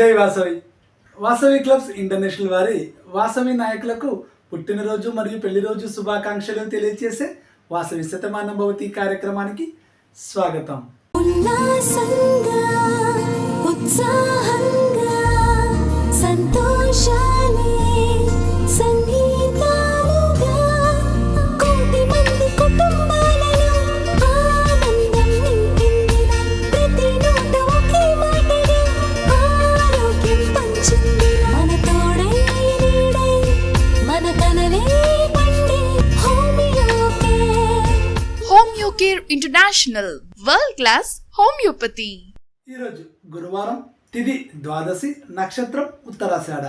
జై Vasavi. Vasavi clubs international వారి వాసవి నాయకులకు పుట్టినరోజు మరియు పెళ్ళి రోజు శుభాకాంక్షలు తెలియజేసే వాసవి శతమానం భవతి కార్యక్రమానికి స్వాగతం. ఉల్లాసంగా ఉత్సాహంగా ఇంటర్నేషనల్ వరల్డ్ క్లాస్ హోమియోపతి. ఈరోజు గురువారం తిది ద్వాదశి నక్షత్రం ఉత్తరాషాఢ.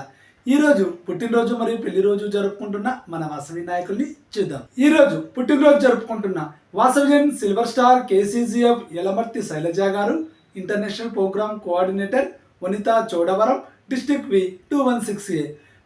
ఈరోజు పుట్టినరోజు మరియు పెళ్ళి రోజు జరుపుకుంటున్న మన వాసవి నాయకుల్ని చూద్దాం. ఈరోజు పుట్టినరోజు జరుపుకుంటున్న Vasavian silver star K C G F Yalamarthi Sailaja గారు international programme coordinator Vanitha Chodavaram district V two one six A.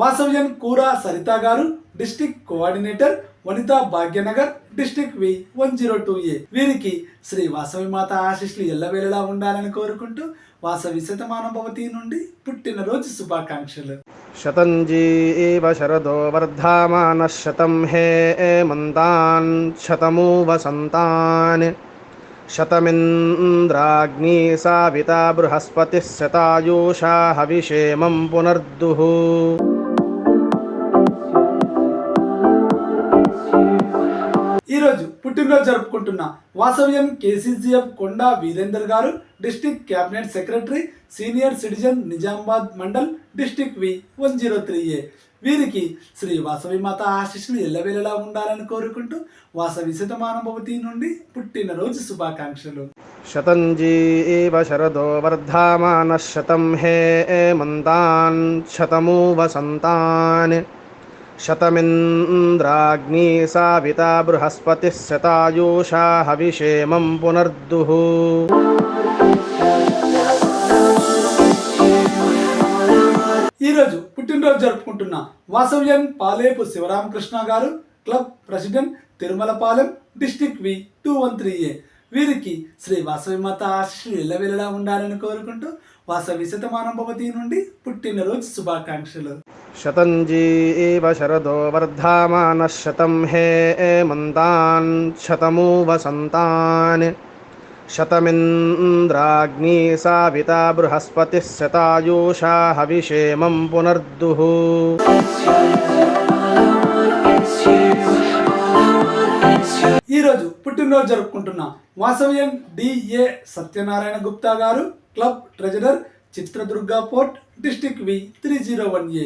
వాసవ్యన్ Kura Saritha గారు district coordinator Vanitha Bhagyanagar district V one zero two A. వీరికి శ్రీ వాసవి మాత ఆశిష్లు ఎల్లవేళలా ఉండాలని కోరుకుంటూ వాసవి శతమానభవతి నుండి పుట్టినరోజు శుభాకాంక్షలు. శతంజీ శరదో వర్ధమాన శతం హే మంతాన్ శతమూ వసంతాన్ శతమింద్రాగ్ని సావిత బృహస్పతి శతాయూషా హవిషేమం పునర్దుః. పుట్టినరోజు జరుపుకుంటున్న వాసవ్యం K C G F Konda Virender గారు district cabinet secretary senior citizen Nizamabad Mandal district V one zero three A. వీరికి శ్రీ వాసవి మాత ఆశిష్లు ఎల్లవేళలా ఉండాలని కోరుకుంటూ వాసవి శతమానుభవతి నుండి పుట్టినరోజు శుభాకాంక్షలు. శతంజీ శరదో వర్ధమాన శతం హే మంతాన్ శతము వసంతాన్ शतमिन्द्राग्नी साविता बृहस्पतिः शतायुषा हविषेमं पुनर्दुः ఈరోజు పుట్టినరోజు జరుపుకుంటున్న వాసవ్యన్ పాలేపు శివరామకృష్ణ గారు club president Tirumalapalem district V two one three A వీరికి శ్రీ వాసవి మాత ఆశీస్సులు ఎల్లవేళలా ఉండాలని కోరుకుంటూ వాసవి శతమానం భవతి నుండి పుట్టినరోజు శుభాకాంక్షలు शतञ्जी एव शरदो वर्धामानः शतं हे मन्तान् शतमु वसन्तान् शतमिन्द्राग्नी साविता बृहस्पतिः शतायुषा हविषेमं पुनर्दुः ఈరోజు పుట్టినరోజు జరుపుకుంటున్న వాసవ్యన్ డిఏ సత్యనారాయణ గుప్తా గారు club treasurer Chitradurga port district V three zero one A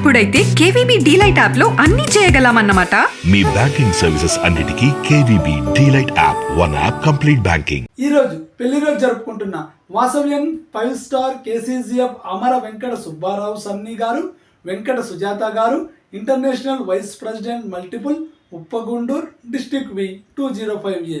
అప్పుడైతే కేవీబీ డీలైట్ యాప్లో అన్ని చేయగలమన్నమాట. మీ బ్యాంకింగ్ సర్వీసెస్ అన్నిటికీ K V B delight app one app complete banking. ఈరోజు పెళ్ళి రోజు జరుపుకుంటున్న Vasavian five star K C G F Amara Venkata Subbarao Sunny గారు వెంకట సుజాత గారు international vice president multiple Uppagundur district V two zero five A.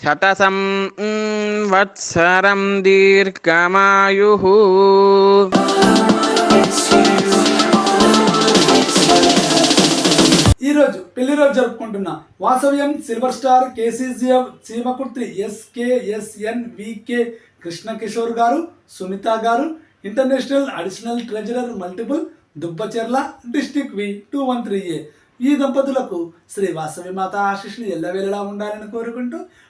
శతసం వత్సరం దీర్ఘమాయు. ఈరోజు పెళ్ళి రోజు జరుపుకుంటున్న Vasavyam silver star K C G F Seemakurthi S K S N V K Krishnakishore గారు సునీత గారు international additional treasurer multiple Dubbacherla district V two one three A. ఈ దంపతులకు శ్రీ వాసవి మాత ఆశిష్ని ఎల్లవేళలా ఉండాలని కోరుకుంటూ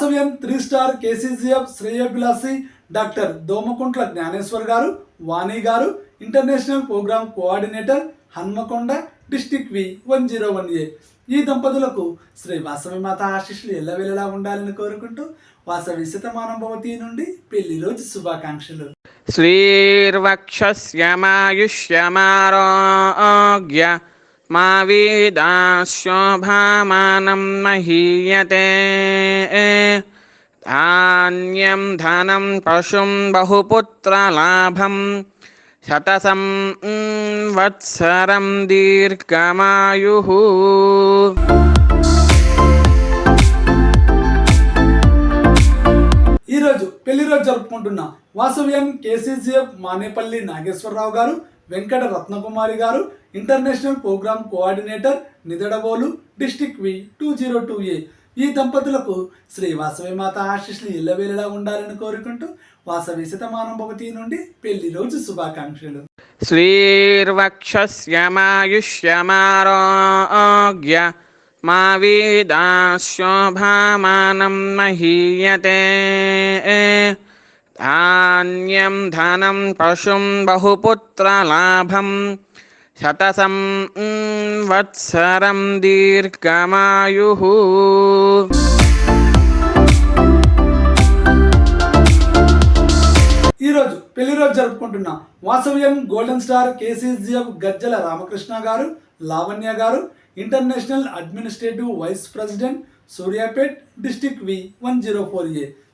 Vasavyam three star K C G F శ్రేయభిలాషి doctor Domakuntla Gnaneshwar గారు వాణి గారు international programme coordinator Hanamkonda district V one zero one A. ఈ దంపతులకు శ్రీ వాసవి మాత ఆశీస్సులు ఎల్లవెల్లలా ఉండాలని కోరుకుంటూ వాసవి శతమానం భవతి నుండి పెళ్ళి రోజు శుభాకాంక్షలు. శ్రీర్వక్ష మా వేదా శోభామానం మహీయతే ధాన్యం ధనం పశుం బహుపుత్రలాభం శతసం వత్సరం దీర్ఘమాయు ఈరోజు పెళ్ళి రోజు జరుపుకుంటున్న వాసవ్యం కేసీసీఎఫ్ మానేపల్లి నాగేశ్వరరావు గారు వెంకట రత్నకుమారి గారు international programme coordinator Nidadavolu district V two zero two A ఈ దంపతులకు శ్రీ వాసవి మాత ఆశీస్సులు ఇళ్ళవేళలా ఉండాలని కోరుకుంటూ వాసవి శతమానం భవతి నుండి పెళ్ళి రోజు శుభాకాంక్షలు. శ్రీర్వక్షమాయుష్యమారోగ్య మా వీదాశోభామానం మహీయతే. ధాన్యం ధనం పశుం బహుపుత్రలాభం శతసం వత్సరం దీర్ఘమాయు ఈరోజు పెళ్ళి రోజు జరుపుకుంటున్న Vasavyam golden star K C G F Gajjala Ramakrishna గారు లావణ్య గారు international administrative vice president Suryapet district V one zero four A.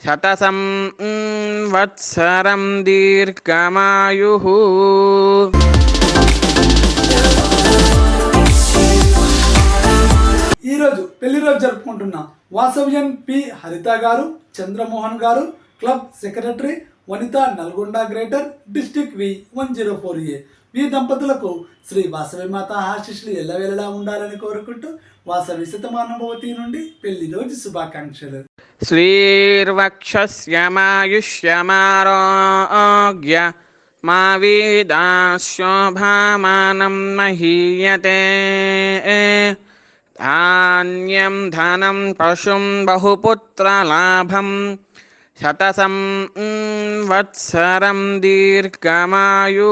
శతసం వత్సరం దీర్ఘమాయు ఈరోజు పెళ్ళి రోజు జరుపుకుంటున్న వాసవ్యం పి. హరిత గారు చంద్రమోహన్ గారు club secretary Vanitha Nalgonda greater district V one zero four A. వి దంపతులకు శ్రీ వాసవి మాత ఎల్ల ఎల్లవేళలా ఉండాలని కోరుకుంటూ వాసవి శతమానుభవతి నుండి పెళ్ళి రోజు శుభాకాంక్షలు. శ్రీర్వక్షమాయుష్యమారోగ్య మా వీదాశోభామానం మహీయతే. ధాన్యం ధనం పశుం బహుపుత్రలాభం శతసం వత్సరం దీర్ఘమాయు.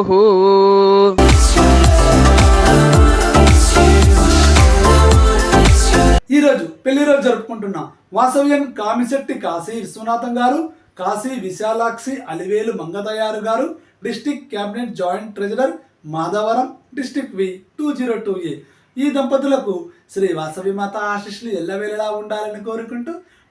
ఈరోజు పెళ్ళి రోజు జరుపుకుంటున్నాం వాసవ్యం కామిశెట్టి కాశీ విశ్వనాథం గారు కాశీ విశాలాక్షి అలివేలు మంగదయారు గారు district cabinet joint treasurer Madhavaram district V two zero two A. ఈ దంపతులకు శ్రీ వాసవి మాత ఆశిష్లు ఎల్లవేళలా ఉండాలని కోరుకుంటూ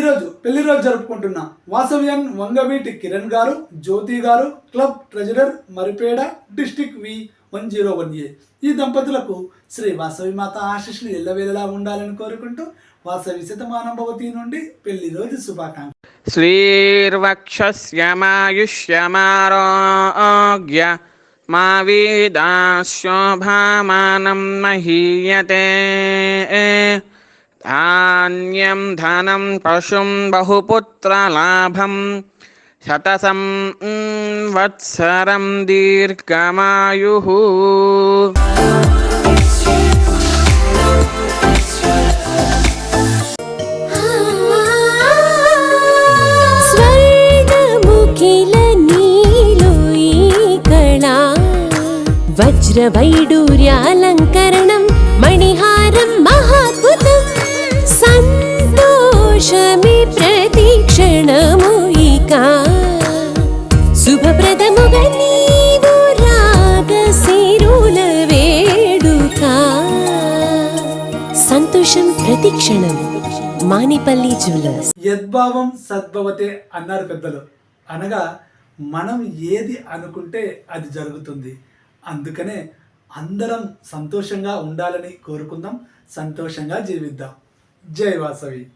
ఈరోజు పెళ్ళి రోజు జరుపుకుంటున్న వాసవ్యన్ వంగవీటి కిరణ్ గారు జ్యోతి గారు club treasurer Maripeda district V one zero one A. ఈ దంపతులకు శ్రీ వాసవి మాత ఆశీస్సులు ఎల్లవేళలా ఉండాలని కోరుకుంటూ వాసవి శతమానభవతి నుండి పెళ్ళి రోజు శుభాకాంక్ష శ్రీర్వక్షమాయుష్యమారోగ్య మా వీదాశోభామానం మహీయతే. ఆ ధాన్యం ధనం పశుం బహుపుత్రలాభం శతసం వత్సరం దీర్ఘమాయు వజ్రవైడూర్యాలంకరణం మణిహా సంతోషమి ప్రతిక్షణము ఇక. శుభప్రదముగా నీవు వేడుక. సంతోషం ప్రతిక్షణం మానిపల్లి జ్యువెలర్స్. యద్భావం సద్భవతే అన్నారు పెద్దలు. అనగా మనం ఏది అనుకుంటే అది జరుగుతుంది. అందుకనే అందరం సంతోషంగా ఉండాలని కోరుకుందాం సంతోషంగా జీవిద్దాం. జై వాసవి.